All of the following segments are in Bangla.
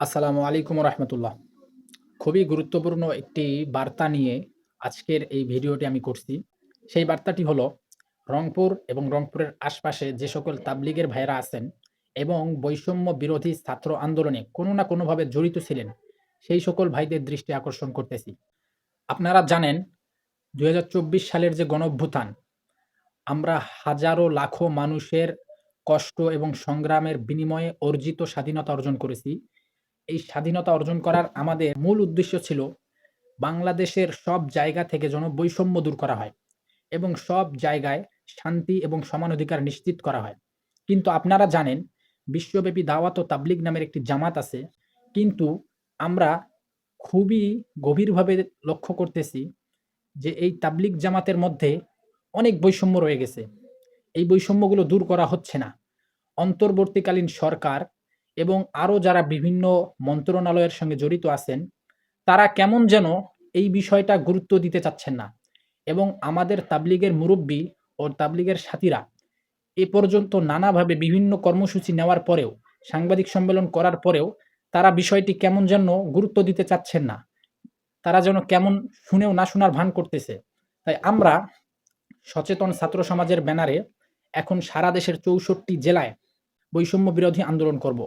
আসসালামু আলাইকুম রহমতুল্লাহ। খুবই গুরুত্বপূর্ণ একটি বার্তা নিয়ে আজকের এই ভিডিওটি আমি করছি। সেই বার্তাটি হলো, রংপুর এবং রংপুরের আশপাশে যে সকল তাবলিগের ভাইরা আছেন এবং বৈষম্য বিরোধী ছাত্র আন্দোলনে কোনো না কোনোভাবে জড়িত ছিলেন, সেই সকল ভাইদের দৃষ্টি আকর্ষণ করতেছি। আপনারা জানেন দু হাজার চব্বিশ সালের যে গণঅভ্যুত্থান, আমরা হাজারো লাখো মানুষের কষ্ট এবং সংগ্রামের বিনিময়ে অর্জিত স্বাধীনতা অর্জন করেছি। এই স্বাধীনতা অর্জন করার আমাদের মূল উদ্দেশ্য ছিল বাংলাদেশের সব জায়গা থেকে যেন বৈষম্য দূর করা হয় এবং সব জায়গায় শান্তি এবং সমান অধিকার নিশ্চিত করা হয়। কিন্তু আপনারা জানেন, বিশ্বব্যাপী দাওয়াত ও তাবলিগ নামের একটি জামাত আছে। কিন্তু আমরা খুবই গভীরভাবে লক্ষ্য করতেছি যে এই তাবলিগ জামাতের মধ্যে অনেক বৈষম্য রয়ে গেছে। এই বৈষম্যগুলো দূর করা হচ্ছে না। অন্তর্বর্তীকালীন সরকার এবং আরও যারা বিভিন্ন মন্ত্রণালয়ের সঙ্গে জড়িত আছেন, তারা কেমন যেন এই বিষয়টা গুরুত্ব দিতে চাচ্ছেন না। এবং আমাদের তাবলিগের মুরব্বী ও তাবলিগের সাথীরা এ পর্যন্ত নানাভাবে বিভিন্ন কর্মসূচি নেওয়ার পরেও, সাংবাদিক সম্মেলন করার পরেও তারা বিষয়টি কেমন যেন গুরুত্ব দিতে চাচ্ছেন না। তারা যেন কেমন শুনেও না শোনার ভান করতেছে। তাই আমরা সচেতন ছাত্র সমাজের ব্যানারে এখন সারা দেশের চৌষট্টি জেলায় বৈষম্য বিরোধী আন্দোলন করব।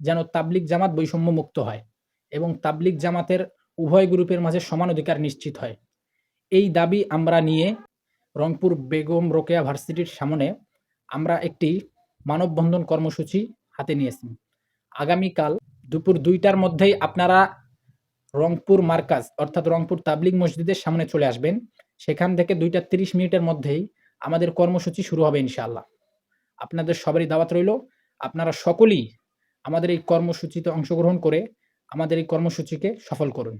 যেন তাবলিগ জামাত বৈষম্য মুক্ত হয় এবং তাবলিগ জামাতের উভয় গ্রুপের মাঝে সমান অধিকার নিশ্চিত হয়। এই দাবি আমরা নিয়ে রংপুর বেগম রোকেয়া ভার্সিটির সামনে আমরা একটি মানববন্ধন কর্মসূচি হাতে নিয়েছি। আগামীকাল দুপুর দুইটার মধ্যেই আপনারা রংপুর মার্কাজ অর্থাৎ রংপুর তাবলিগ মসজিদের সামনে চলে আসবেন। সেখান থেকে দুইটা তিরিশ মিনিটের মধ্যেই আমাদের কর্মসূচি শুরু হবে ইনশাআল্লাহ। আপনাদের সবারই দাওয়াত রইল। আপনারা সকলেই আমাদের এই কর্মসূচিতে অংশগ্রহণ করে আমাদের এই কর্মসূচিকে সফল করুন।